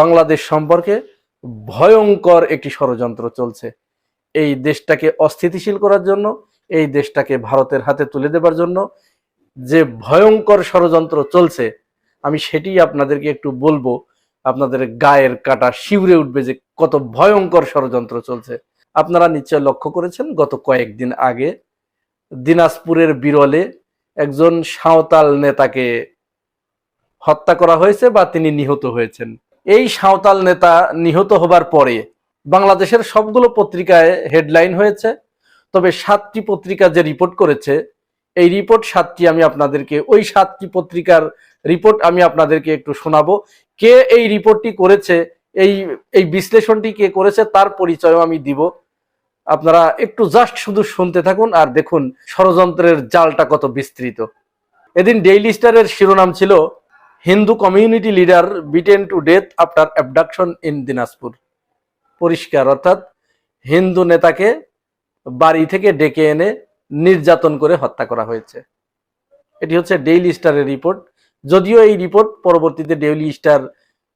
বাংলাদেশ সম্পর্কে ভয়ঙ্কর একটি ষড়যন্ত্র চলছে। এই দেশটাকে অস্থিতিশীল করার জন্য, এই দেশটাকে ভারতের হাতে তুলে দেবার জন্য যে ভয়ঙ্কর ষড়যন্ত্র চলছে, আমি সেটি আপনাদেরকে একটু বলব। আপনাদের গায়ের কাটা শিউরে উঠবে যে কত ভয়ঙ্কর ষড়যন্ত্র চলছে। আপনারা নিশ্চয় লক্ষ্য করেছেন, গত কয়েকদিন আগে দিনাজপুরের বিরলে একজন সাঁওতাল নেতাকে হত্যা করা হয়েছে বা তিনি নিহত হয়েছেন। এই সাঁওতাল নেতা নিহত হবার পরে বাংলাদেশের সবগুলো পত্রিকায় হেডলাইন হয়েছে। তবে সাতটি পত্রিকা যে রিপোর্ট করেছে, এই রিপোর্ট সাতটি আমি আপনাদেরকে, ওই সাতটি পত্রিকার রিপোর্ট আমি আপনাদেরকে একটু শোনাবো। কে এই রিপোর্টটি করেছে, এই এই বিশ্লেষণটি কে করেছে তার পরিচয়ও আমি দিব। আপনারা একটু জাস্ট শুধু শুনতে থাকুন আর দেখুন ষড়যন্ত্রের জালটা কত বিস্তৃত। এদিন ডেইলি স্টারের শিরোনাম ছিল Hindu community leader beaten to death after abduction in Dinajpur. পরিষ্কার, অর্থাৎ হিন্দু নেতাকে বাড়ি থেকে ডেকে এনে নির্যাতন করে হত্যা করা হয়েছে। এটি হচ্ছে ডেইলি স্টারের রিপোর্ট যদিও এই রিপোর্ট পরবর্তীতে ডেইলি স্টার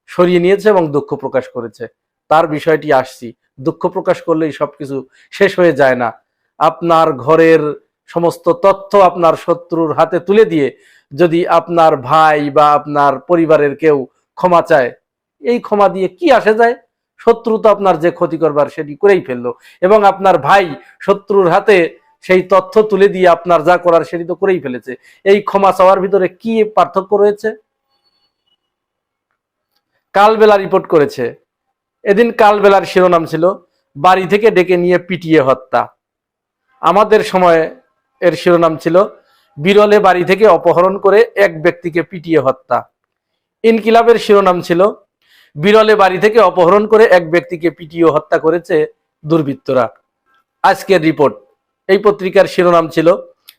সরিয়ে নিয়েছে এবং দুঃখ প্রকাশ করেছে। তার বিষয়টি আসছি। দুঃখ প্রকাশ করলেই সবকিছু শেষ হয়ে যায় না। আপনার ঘরের সমস্ত তথ্য আপনার শত্রুর হাতে তুলে দিয়ে যদি আপনার ভাই বা আপনার পরিবারের কেউ ক্ষমা চায়, এই ক্ষমা দিয়ে কি আসে যায়? শত্রু তো আপনার যে ক্ষতি করবার সেটি করেই ফেলল এবং আপনার ভাই শত্রুর হাতে সেই তথ্য তুলে দিয়ে আপনার যা করার সেটি তো করেই ফেলেছে। এই ক্ষমা চাওয়ার ভিতরে কি পার্থক্য রয়েছে? কালবেলা রিপোর্ট করেছে। এদিন কালবেলার শিরোনাম ছিল, বাড়ি থেকে ডেকে নিয়ে পিটিয়ে হত্যা। আমাদের সময় এর শিরোনাম ছিল, বিরলে বাড়ি থেকে অপহরণ করে এক ব্যক্তিকে পিটিয়ে হত্যা। ইনকিলাবের শিরোনাম ছিল, বিরলে বাড়ি থেকে অপহরণ করে এক ব্যক্তিকে পিটিয়ে হত্যা করেছে দুর্বৃত্তরা। আজকের রিপোর্ট। এই পত্রিকার শিরোনাম ছিল,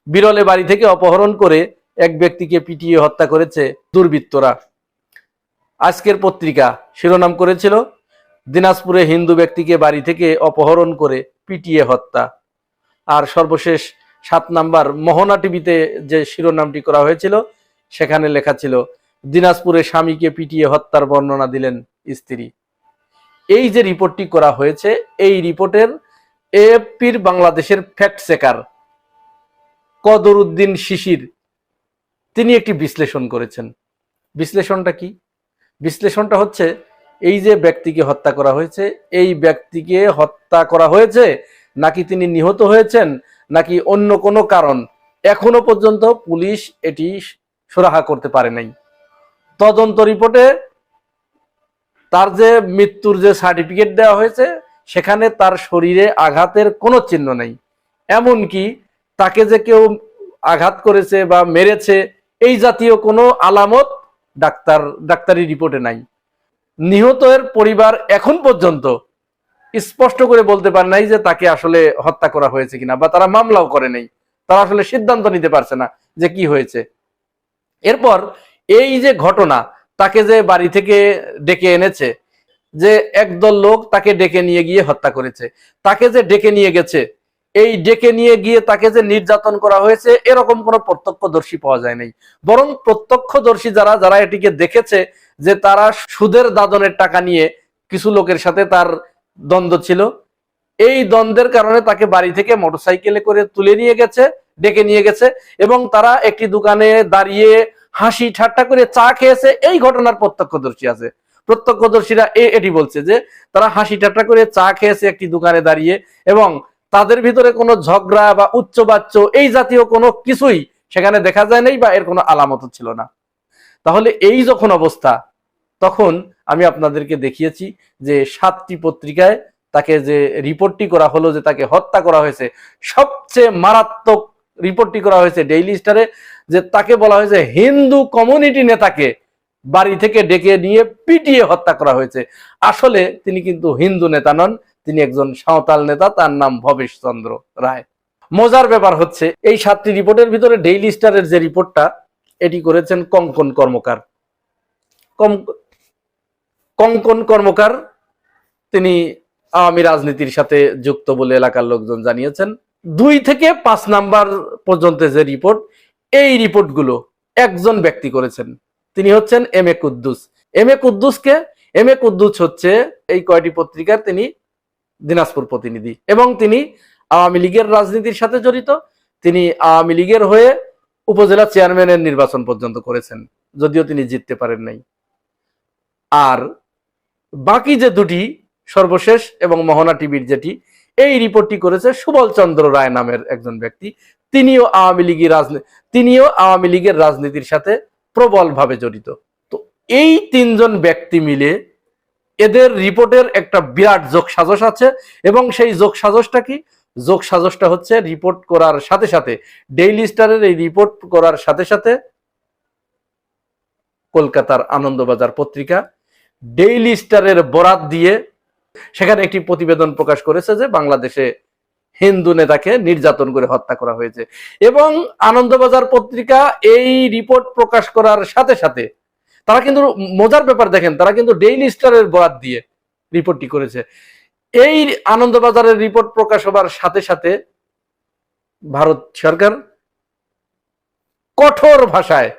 বিরলে বাড়ি থেকে অপহরণ করে এক ব্যক্তিকে পিটিয়ে হত্যা করেছে দুর্বৃত্তরা। আজকের পত্রিকা শিরোনাম করেছিল, দিনাজপুরে হিন্দু ব্যক্তিকে বাড়ি থেকে অপহরণ করে পিটিয়ে হত্যা। আর সর্বশেষ সাত নাম্বার মোহনা টিভিতে যে শিরোনামটি করা হয়েছিল, সেখানে লেখা ছিল, দিনাজপুরে স্বামীকে পিটিয়ে হত্যার বর্ণনা দিলেন স্ত্রী। এই যে রিপোর্টটি করা হয়েছে, এই রিপোর্টের এএফপির বাংলাদেশের ফ্যাক্ট চেকার কদরুদ্দিন শিশির, তিনি একটি বিশ্লেষণ করেছেন। বিশ্লেষণটা কি? বিশ্লেষণটা হচ্ছে, এই যে ব্যক্তিকে হত্যা করা হয়েছে, এই ব্যক্তিকে হত্যা করা হয়েছে, নাকি তিনি নিহত হয়েছেন? নাকি অন্য কোনো কারণ এখনও পর্যন্ত পুলিশ এটি সুরাহা করতে পারে নাই। তদন্ত রিপোর্টে তার যে মৃত্যুর যে সার্টিফিকেট দেওয়া হয়েছে, সেখানে তার শরীরে আঘাতের কোনো চিহ্ন নেই। এমনকি তাকে যে কেউ আঘাত করেছে বা মেরেছে, এই জাতীয় কোনো আলামত ডাক্তার, ডাক্তারি রিপোর্টে নাই। নিহতের পরিবার এখন পর্যন্ত স্পষ্ট করে বলতে পারে নাই যে তাকে আসলে হত্যা করা হয়েছে কিনা, বা তারা মামলাও করে নেই। তারা আসলে সিদ্ধান্ত নিতে পারছে না যে কি হয়েছে। এরপর এই যে ঘটনা, তাকে যে বাড়ি থেকে ডেকে এনেছে, যে একদল লোক তাকে ডেকে নিয়ে গিয়ে হত্যা করেছে, তাকে যে ডেকে নিয়ে গেছে, এই ডেকে নিয়ে গিয়ে তাকে যে নির্যাতন করা হয়েছে, এরকম কোনো প্রত্যক্ষদর্শী পাওয়া যায় নাই। বরং প্রত্যক্ষদর্শী যারা যারা এটিকে দেখেছে যে তারা সুদের দাদনের টাকা নিয়ে কিছু লোকের সাথে তার দ্বন্দ্ব ছিল। এই দ্বন্দ্বের কারণে তাকে বাড়ি থেকে মোটরসাইকেলে করে তুলে নিয়ে গেছে, ডেকে নিয়ে গেছে এবং তারা একটি দোকানে দাঁড়িয়ে হাসি ঠাট্টা করে চা খেয়েছে। এই ঘটনার প্রত্যক্ষদর্শী আছে। প্রত্যক্ষদর্শীরা এটি বলছে যে, তারা হাসি ঠাট্টা করে চা খেয়েছে একটি দোকানে দাঁড়িয়ে এবং তাদের ভিতরে কোনো ঝগড়া বা উচ্চবাচ্য এই জাতীয় কোনো কিছুই সেখানে দেখা যায় নাই বা এর কোনো আলামত ছিল না। তাহলে এই যখন অবস্থা তখন আমি আপনাদেরকে দেখিয়েছি যে সাতটি পত্রিকায় তাকে যে রিপোর্টটি করা হলো যে তাকে হত্যা করা হয়েছে, সবচেয়ে মারাত্মক রিপোর্টটি করা হয়েছে ডেইলি স্টারে, যে তাকে বলা হয়েছে হিন্দু কমিউনিটি নেতাকে বাড়ি থেকে ডেকে নিয়ে পিটিয়ে হত্যা করা হয়েছে। আসলে তিনি কিন্তু হিন্দু নেতা নন, তিনি একজন সাঁওতাল নেতা, তার নাম ভবেশ চন্দ্র রায়। মজার ব্যাপার হচ্ছে, এই সাতটি রিপোর্টের ভিতরে ডেইলি স্টারের যে রিপোর্টটা, এটি করেছেন কঙ্কন কর্মকার। কঙ্কন কর্মকার তিনি আওয়ামী রাজনীতির সাথে যুক্ত বলে এলাকার লোকজন জানিয়েছেন? দুই থেকে পাঁচ নাম্বার পর্যন্ত যে রিপোর্ট, এই রিপোর্টগুলো একজন ব্যক্তি করেছেন। তিনি হচ্ছেন M A Kuddus. M A কুদ্দুসকে, M A Kuddus হচ্ছে এই কয়টি পত্রিকার তিনি দিনাজপুর প্রতিনিধি এবং তিনি আওয়ামী লীগের রাজনীতির সাথে জড়িত। তিনি আওয়ামী লীগের হয়ে উপজেলা চেয়ারম্যানের নির্বাচন পর্যন্ত করেছেন, যদিও তিনি জিততে পারেন নাই। আর বাকি যে দুটি সর্বশেষ এবং মোহনা টিভির যেটি, এই রিপোর্টটি করেছে সুবল চন্দ্র রায় নামের একজন ব্যক্তি। তিনিও আওয়ামী লীগের রাজনীতি তিনিও আওয়ামী লীগের রাজনীতির সাথে প্রবলভাবে জড়িত। তো এই তিনজন ব্যক্তি মিলে এদের রিপোর্টের একটা বিরাট যোগ সাজস আছে এবং সেই যোগ সাজসটা কি? যোগ সাজসটা হচ্ছে রিপোর্ট করার সাথে সাথে, ডেইলি স্টারের এই রিপোর্ট করার সাথে সাথে কলকাতার আনন্দবাজার পত্রিকা ডেইলি স্টারের বরাত দিয়ে সেখানে একটি প্রতিবেদন প্রকাশ করেছে যে বাংলাদেশে হিন্দু নেতাকে নির্যাতন করে হত্যা করা হয়েছে। এবং আনন্দবাজার পত্রিকা এই রিপোর্ট প্রকাশ করার সাথে সাথে তারা কিন্তু মজার ব্যাপার দেখেন, তারা কিন্তু ডেইলি স্টারের বরাত দিয়ে রিপোর্টটি করেছে। এই আনন্দবাজারের রিপোর্ট প্রকাশ হবার সাথে সাথে ভারত সরকার কঠোর ভাষায়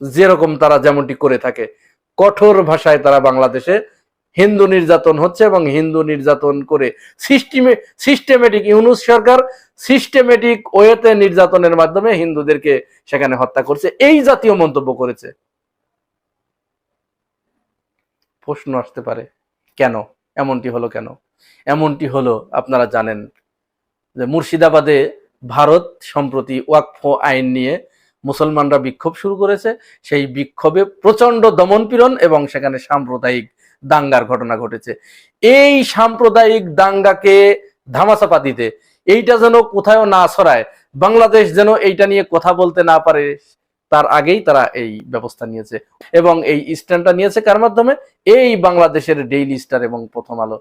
যেরকম তারা যেমনটি করে থাকে কঠোর ভাষায় তারা বাংলাদেশে হিন্দু নির্যাতন হচ্ছে এবং হিন্দু নির্যাতন করে সিস্টেমে, সিস্টেমেটিক ইউনুস সরকার সিস্টেমেটিক ওয়েতে নির্যাতনের মাধ্যমে হিন্দুদেরকে সেখানে হত্যা করছে। এই জাতীয় মন্তব্য করেছে। প্রশ্ন আসতে পারে, কেন? এমনটি হলো কেন? এমনটি হলো, আপনারা জানেন যে মুর্শিদাবাদে ভারত সম্প্রতি ওয়াকফ আইন নিয়ে মুসলমানরা বিক্ষোভ শুরু করেছে। সেই বিক্ষোভে প্রচণ্ড দমনপীড়ন এবং সেখানে সাম্প্রদায়িক দাঙ্গার ঘটনা ঘটেছে। এই সাম্প্রদায়িক দাঙ্গাকে ধামাচাপা দিতে এইটা যেন কোথাও না ছড়ায়, বাংলাদেশ যেন এইটা নিয়ে কথা বলতে না পারে, তার আগেই তারা এই ব্যবস্থা নিয়েছে এবং এই স্ট্যান্ডটা নিয়েছে কার মাধ্যমে? এই বাংলাদেশের ডেইলি স্টার এবং প্রথম আলো।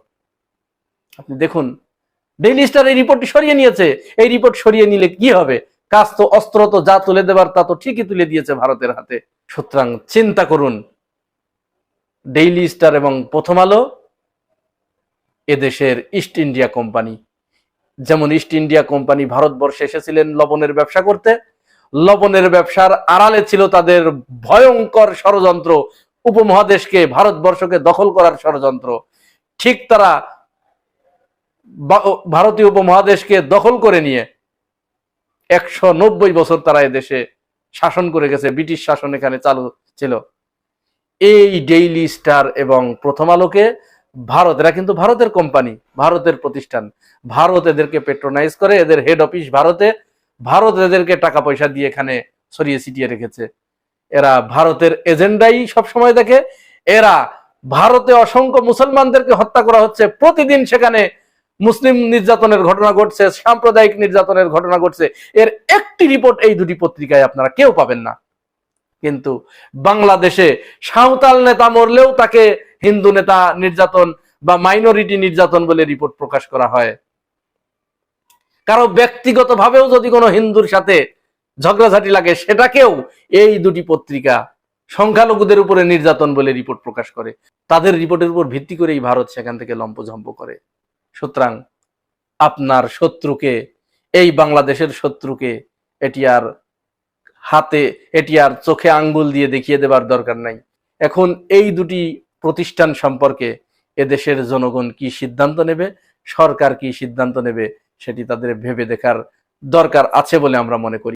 আপনি দেখুন, ডেইলি স্টার এই রিপোর্টটি সরিয়ে নিয়েছে। এই রিপোর্ট সরিয়ে নিলে কি হবে? কাজ তো অস্ত্র তো যা তুলে দেবার তা তো ঠিকই তুলে দিয়েছে ভারতের হাতে। সুতরাং চিন্তা করুন। ডেইলি স্টার এবং প্রথম আলো এদেশের ইস্ট ইন্ডিয়া কোম্পানি যেমন ইস্ট ইন্ডিয়া কোম্পানি ভারতবর্ষে এসেছিলেন লবণের ব্যবসা করতে। লবণের ব্যবসার আড়ালে ছিল তাদের ভয়ঙ্কর ষড়যন্ত্র। উপমহাদেশকে, ভারতবর্ষকে দখল করার ষড়যন্ত্র। ঠিক তারা ভারতীয় উপমহাদেশকে দখল করে নিয়ে একশো নব্বই বছর তারা এদেশে শাসন করে গেছে, ব্রিটিশ শাসন এখানে চালু ছিল। এই ডেইলি স্টার এবং প্রথম আলোকে ভারত, এরা কিন্তু ভারতের কোম্পানি, ভারতের প্রতিষ্ঠান। ভারত এদেরকে পেট্রোনাইজ করে, এদের হেড অফিস ভারতে। ভারত এদেরকে টাকা পয়সা দিয়ে এখানে ছড়িয়ে ছিটিয়ে রেখেছে। এরা ভারতের এজেন্ডাই সবসময় দেখে। এরা ভারতে অসংখ্য মুসলমানদেরকে হত্যা করা হচ্ছে। প্রতিদিন সেখানে মুসলিম নির্যাতনের ঘটনা ঘটছে, সাম্প্রদায়িক নির্যাতনের ঘটনা ঘটছে। এর একটি রিপোর্ট এই দুটি পত্রিকায় আপনারা কেউ পাবেন না। কিন্তু বাংলাদেশে সাঁওতাল নেতা মরলেও তাকে হিন্দু নেতা নির্যাতন বা মাইনরিটি নির্যাতন বলে রিপোর্ট প্রকাশ করা হয়। কারও ব্যক্তিগতভাবেও যদি কোনো হিন্দুর সাথে ঝগড়াঝাটি লাগে, সেটাকেও এই দুটি পত্রিকা সংখ্যালঘুদের উপরে নির্যাতন বলে রিপোর্ট প্রকাশ করে। তাদের রিপোর্টের উপর ভিত্তি করেই ভারত সেখান থেকে লম্পঝম্প করে। সুতরাং আপনার শত্রুকে, এই বাংলাদেশের শত্রুকে এটি আর হাতে, এটি আর চোখে আঙ্গুল দিয়ে দেখিয়ে দেবার দরকার নাই। এখন এই দুটি প্রতিষ্ঠান সম্পর্কে এদেশের জনগণ কি সিদ্ধান্ত নেবে, সরকার কি সিদ্ধান্ত নেবে, সেটি তাদের ভেবে দেখার দরকার আছে বলে আমরা মনে করি।